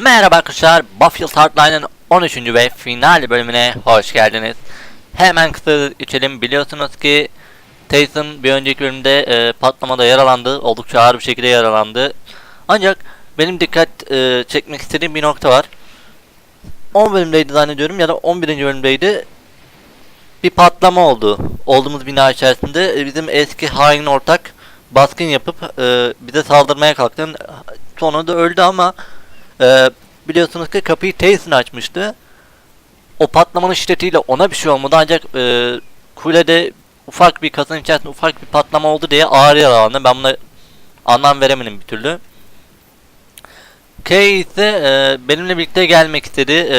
Merhaba arkadaşlar, Battlefield Hardline'ın 13. ve final bölümüne hoş geldiniz. Hemen kısa geçelim. Biliyorsunuz ki Tyson bir önceki bölümde e, patlamada yaralandı. Oldukça ağır bir şekilde yaralandı. Ancak benim dikkat e, çekmek istediğim bir nokta var. 10 bölümdeydi zannediyorum ya da 11. bölümdeydi. Bir patlama oldu. Olduğumuz bina içerisinde E, bizim eski hain ortak baskın yapıp e, bize saldırmaya kalktı. Sonunda öldü ama ee, biliyorsunuz ki kapıyı Tyson açmıştı. O patlamanın şiddetiyle ona bir şey olmadı ancak e, kulede ufak bir kasanın içerisinde ufak bir patlama oldu diye ağır yaralandı. Ben buna anlam veremedim bir türlü. Kay ise e, benimle birlikte gelmek istedi. E,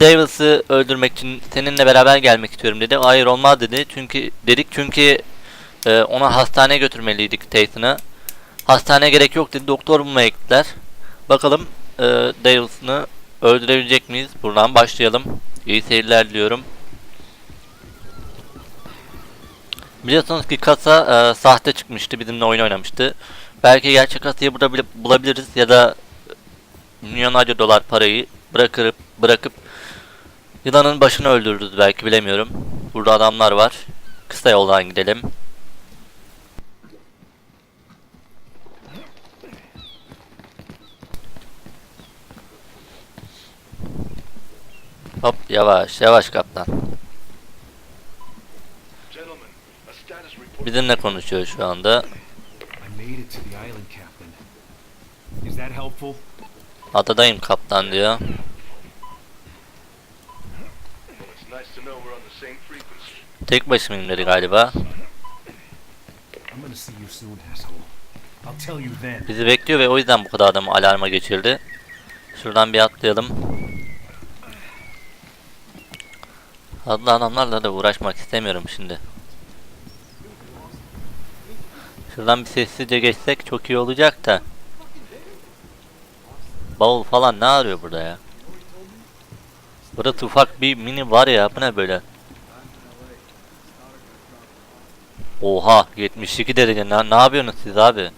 Davis'ı öldürmek için seninle beraber gelmek istiyorum dedi. Hayır olmaz dedi. Çünkü dedik çünkü e, ona hastaneye götürmeliydik Tyson'ı. Hastaneye gerek yok dedi. Doktor bulmaya gittiler. Bakalım e, Dales'ını öldürebilecek miyiz? Buradan başlayalım. İyi seyirler diliyorum. Biliyorsunuz ki kasa e, sahte çıkmıştı. Bizimle oyun oynamıştı. Belki gerçek kasayı burada bile bulabiliriz ya da milyonlarca dolar parayı bırakıp bırakıp yılanın başını öldürürüz belki bilemiyorum. Burada adamlar var. Kısa yoldan gidelim. Hop yavaş yavaş kaptan. Bizimle konuşuyor şu anda. Adadayım kaptan diyor. Tek başımayım dedi galiba. Bizi bekliyor ve o yüzden bu kadar adamı alarma geçirdi. Şuradan bir atlayalım. Adlı adamlarla da uğraşmak istemiyorum şimdi. Şuradan bir sessizce geçsek çok iyi olacak da. Bavul falan ne arıyor burada ya? Burada ufak bir mini var ya bu ne böyle? Oha 72 derece ne, ne yapıyorsunuz siz abi?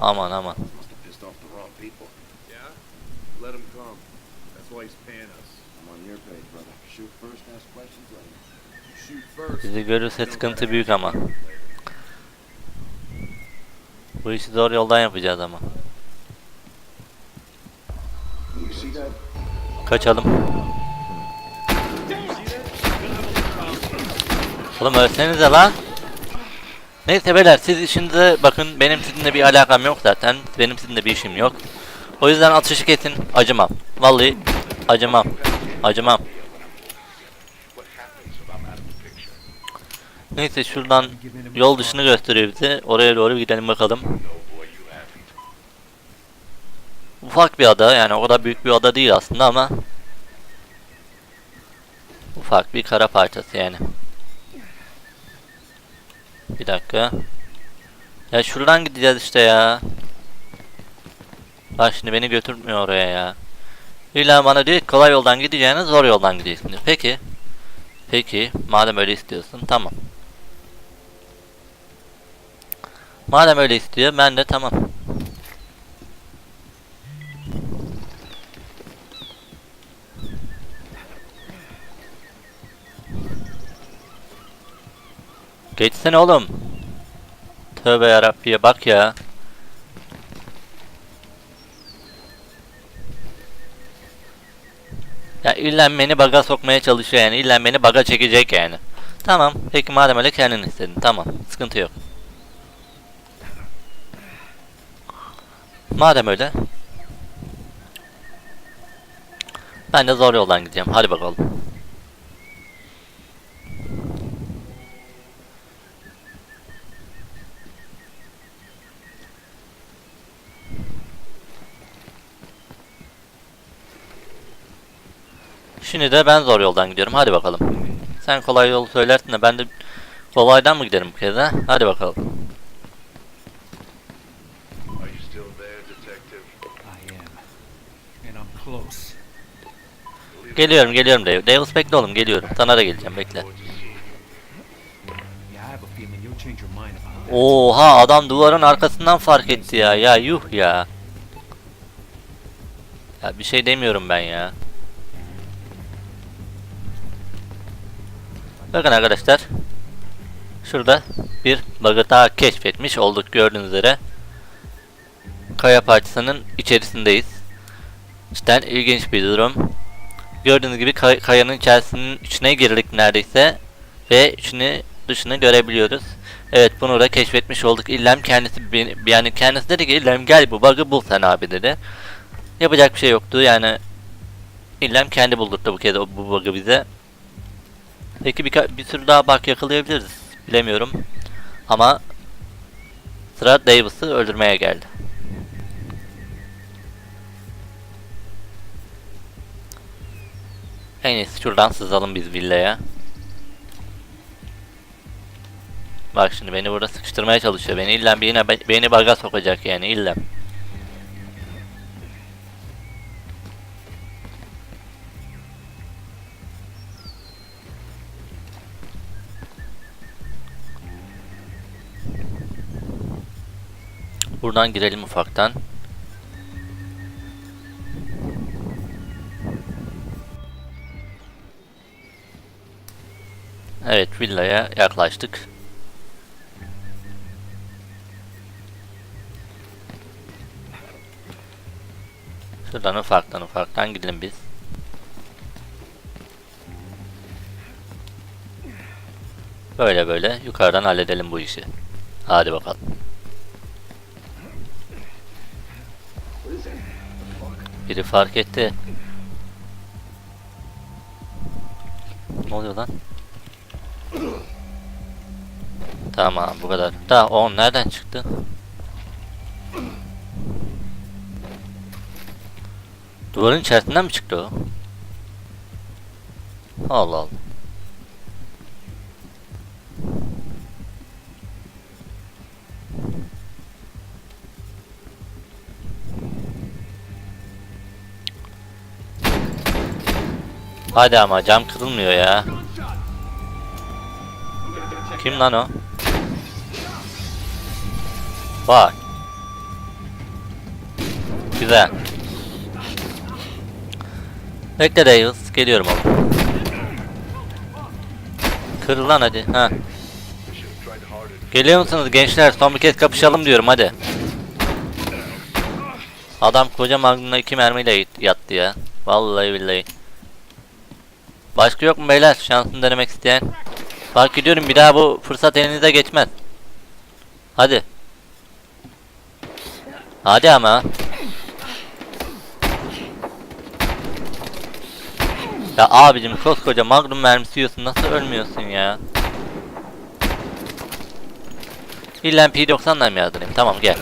Aman aman. Bizi görürse sıkıntı büyük ama. Bu işi zor yoldan yapacağız ama. Kaçalım. Oğlum ölsenize lan. Neyse beyler siz işinize bakın benim sizinle bir alakam yok zaten. Benim sizinle bir işim yok. O yüzden atışı kesin acımam. Vallahi acımam. Acımam. Neyse şuradan yol dışını gösteriyor bize. Oraya doğru gidelim bakalım. Ufak bir ada yani o kadar büyük bir ada değil aslında ama ufak bir kara parçası yani. Bir dakika. Ya şuradan gideceğiz işte ya. Bak şimdi beni götürmüyor oraya ya. İlla bana diyor kolay yoldan gideceğine zor yoldan gideceksin diyor. Peki. Peki madem öyle istiyorsun tamam. Madem öyle istiyor ben de tamam. Geçsene oğlum. Tövbe yarabbiye bak ya. Ya illa beni baga sokmaya çalışıyor yani. İlla beni baga çekecek yani. Tamam. Peki madem öyle kendin istedin. Tamam. Sıkıntı yok. Madem öyle. Ben de zor yoldan gideceğim. Hadi bakalım. Şimdi de ben zor yoldan gidiyorum. Hadi bakalım. Sen kolay yolu söylersin de ben de kolaydan mı giderim bu kez ha? Hadi bakalım. Close. Geliyorum geliyorum Dave. Davis bekle oğlum geliyorum. Sana da geleceğim bekle. Oha adam duvarın arkasından fark etti ya. Ya yuh ya. Ya bir şey demiyorum ben ya. Bakın arkadaşlar. Şurada bir bug'ı daha keşfetmiş olduk gördüğünüz üzere. Kaya parçasının içerisindeyiz. Cidden ilginç bir durum. Gördüğünüz gibi kay- kayanın içerisinin içine girdik neredeyse. Ve içini dışını görebiliyoruz. Evet bunu da keşfetmiş olduk. İllem kendisi yani kendisi dedi ki İllem gel bu bug'ı bul sen abi dedi. Yapacak bir şey yoktu yani. İllem kendi buldurttu bu kez bu bug'ı bize. Peki bir, bir sürü daha bug yakalayabiliriz. Bilemiyorum. Ama sıra Davis'ı öldürmeye geldi. En iyisi şuradan sızalım biz villaya. Bak şimdi beni burada sıkıştırmaya çalışıyor. Beni illa bir yine be- beni baga sokacak yani illa. Buradan girelim ufaktan. Evet villaya yaklaştık. Şuradan ufaktan ufaktan gidelim biz. Böyle böyle yukarıdan halledelim bu işi. Hadi bakalım. Biri fark etti. Ne oluyor lan? Tamam bu kadar. Da o nereden çıktı? Duvarın içerisinden mi çıktı o? Allah Allah. Hadi ama cam kırılmıyor ya. Kim lan o? Bak. Güzel. Bekle Davis. Geliyorum oğlum. Kır lan hadi. Ha. Geliyor musunuz gençler? Son bir kez kapışalım diyorum hadi. Adam koca magnumla iki mermiyle yat- yattı ya. Vallahi billahi. Başka yok mu beyler? Şansını denemek isteyen. Fark ediyorum bir daha bu fırsat elinize geçmez. Hadi. Hadi ama. Ya abicim koskoca magnum mermisi yiyorsun nasıl ölmüyorsun ya? İlla P90'dan mı yardırayım? Tamam gel.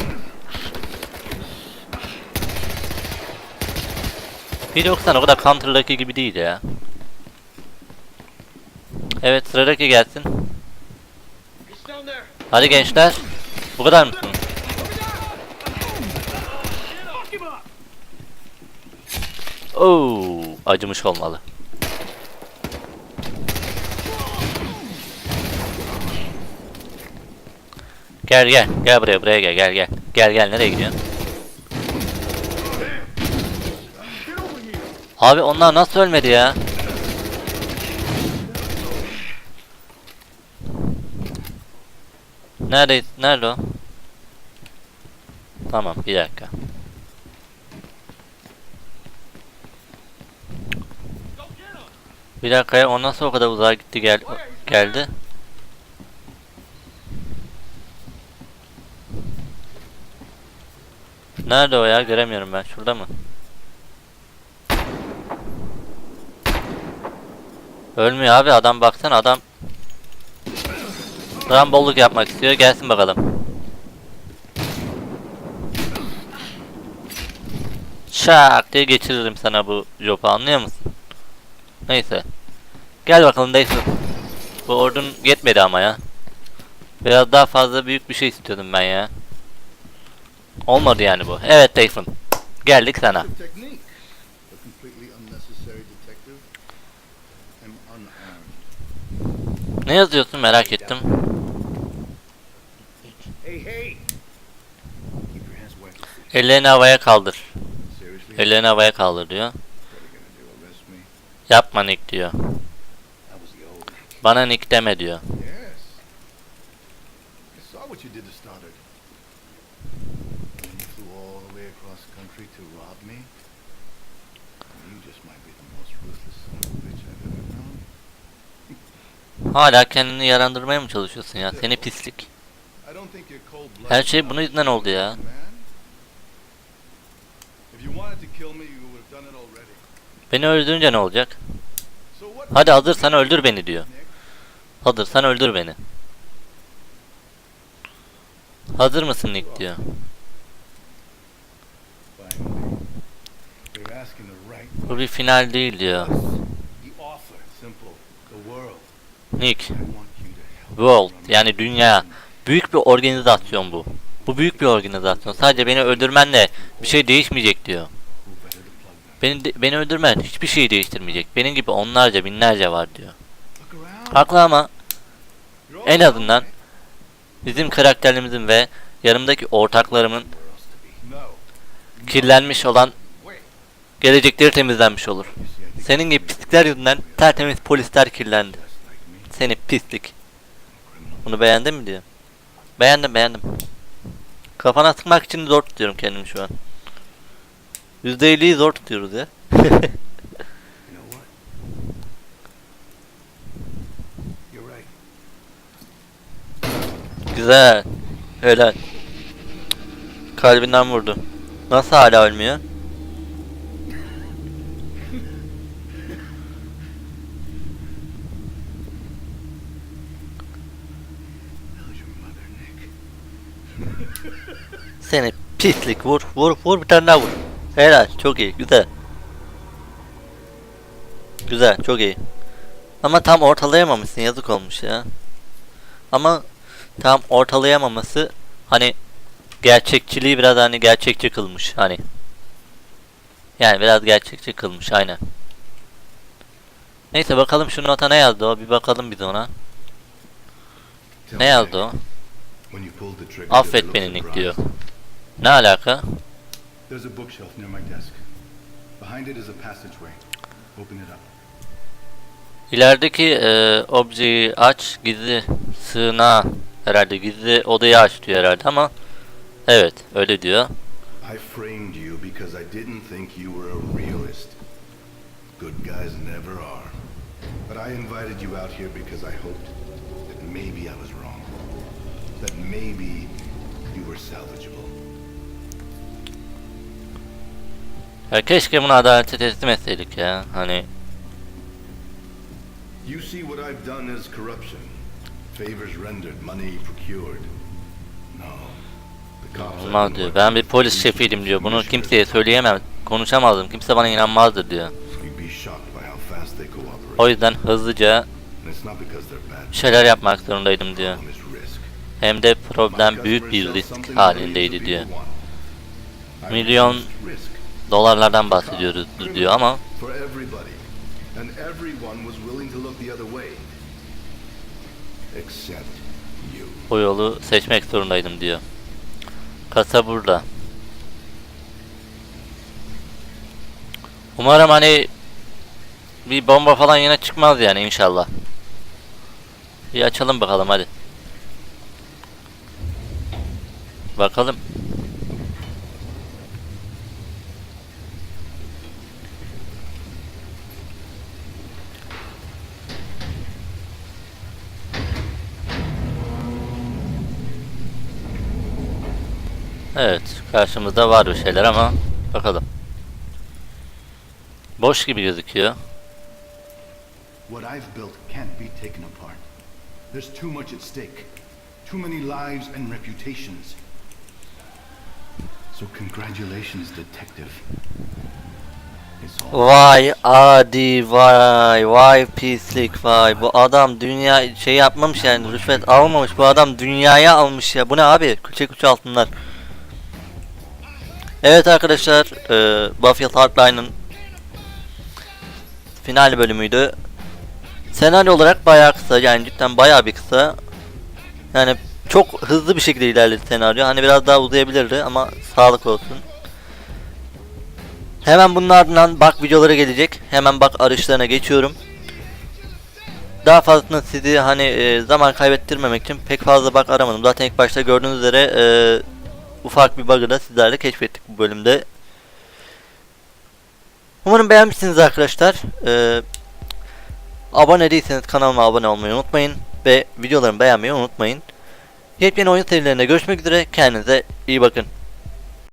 P90 o kadar Counter'daki gibi değil ya. Evet sıradaki gelsin. Hadi gençler. Bu kadar mısın? Oo, acımış olmalı. Gel gel. Gel buraya buraya gel gel gel. Gel gel nereye gidiyorsun? Abi onlar nasıl ölmedi ya? Nerede nerede o? Tamam bir dakika. Bir dakika ya o nasıl o kadar uzağa gitti gel geldi? Nerede o ya göremiyorum ben şurada mı? Ölmüyor abi adam baksana adam Rambolluk yapmak istiyor gelsin bakalım. Şak diye geçiririm sana bu jopu anlıyor musun? Neyse. Gel bakalım Dyson. Bu ordun yetmedi ama ya. Biraz daha fazla büyük bir şey istiyordum ben ya. Olmadı yani bu. Evet Dyson. Geldik sana. Ne yazıyorsun merak ettim. Ellerini havaya kaldır. Ellerini havaya kaldır diyor. Yapma Nick diyor. Bana Nick deme diyor. Hala kendini yarandırmaya mı çalışıyorsun ya? Seni pislik. Her şey bunun yüzünden oldu ya. Beni öldürünce ne olacak? Hadi hazırsan öldür beni diyor. Nick? Hazırsan öldür beni. Hazır mısın Nick diyor. Bu bir final değil diyor. Nick. World yani dünya. Büyük bir organizasyon bu. Bu büyük bir organizasyon. Sadece beni öldürmenle bir şey değişmeyecek diyor. Beni beni öldürmen hiçbir şey değiştirmeyecek. Benim gibi onlarca binlerce var diyor. Haklı ama en azından bizim karakterlerimizin ve yanımdaki ortaklarımın kirlenmiş olan gelecekleri temizlenmiş olur. Senin gibi pislikler yüzünden tertemiz polisler kirlendi. Seni pislik. Bunu beğendin mi diyor. Beğendim beğendim. Kafana sıkmak için zor tutuyorum kendimi şu an. %50'yi zor tutuyoruz ya. Güzel. Helal. Kalbinden vurdu. Nasıl hala ölmüyor? How's your mother, Nick? Seni pislik vur vur vur bir tane daha vur. Helal çok iyi güzel. Güzel çok iyi. Ama tam ortalayamamışsın yazık olmuş ya. Ama tam ortalayamaması hani gerçekçiliği biraz hani gerçekçi kılmış hani. Yani biraz gerçekçi kılmış aynen. Neyse bakalım şu nota ne yazdı o bir bakalım biz ona. Ne yazdı o? Affet beni Nick diyor. Ne alaka? There's a bookshelf near my desk. Behind it is a passageway. Open it up. İlerideki e, objeyi aç, gizli sığınağı herhalde gizli odayı aç diyor herhalde ama evet öyle diyor. I framed you because I didn't think you were a realist. Good guys never are. But I invited you out here because I hoped that maybe I was wrong. That maybe you were salvageable. Ya keşke bunu adalete teslim etseydik ya hani You see what I've done as corruption. Favors rendered, money procured. No. The cops I've olmaz diyor. Ben bir polis şefiydim diyor. Bunu kimseye söyleyemem, konuşamazdım. Kimse bana inanmazdı diyor. You'd be shocked by how fast they cooperate. O yüzden hızlıca And it's not because they're bad. bir şeyler yapmak zorundaydım diyor. Problem is risk. Hem de problem büyük bir risk halindeydi diyor. Milyon dolarlardan bahsediyoruz diyor ama o yolu seçmek zorundaydım diyor. Kasa burada. Umarım hani bir bomba falan yine çıkmaz yani inşallah. Bir açalım bakalım hadi. Bakalım. Evet, karşımızda var bir şeyler ama bakalım. Boş gibi gözüküyor. What I've built can't be taken apart. There's too much at stake. Too many lives and reputations. So congratulations, detective. Vay adi vay vay pislik vay bu adam dünya şey yapmamış yani rüşvet almamış bu adam dünyaya almış ya bu ne abi külçe külçe altınlar. Evet arkadaşlar e, Battlefield Hardline'ın final bölümüydü. Senaryo olarak bayağı kısa yani cidden bayağı bir kısa. Yani çok hızlı bir şekilde ilerledi senaryo. Hani biraz daha uzayabilirdi ama sağlık olsun. Hemen bunun ardından bak videoları gelecek. Hemen bak arayışlarına geçiyorum. Daha fazlasını sizi hani e, zaman kaybettirmemek için pek fazla bak aramadım. Zaten ilk başta gördüğünüz üzere e, ufak bir bug'ı da sizlerle keşfettik bu bölümde. Umarım beğenmişsiniz arkadaşlar. E, abone değilseniz kanalıma abone olmayı unutmayın. Ve videolarımı beğenmeyi unutmayın. Yepyeni oyun serilerinde görüşmek üzere. Kendinize iyi bakın.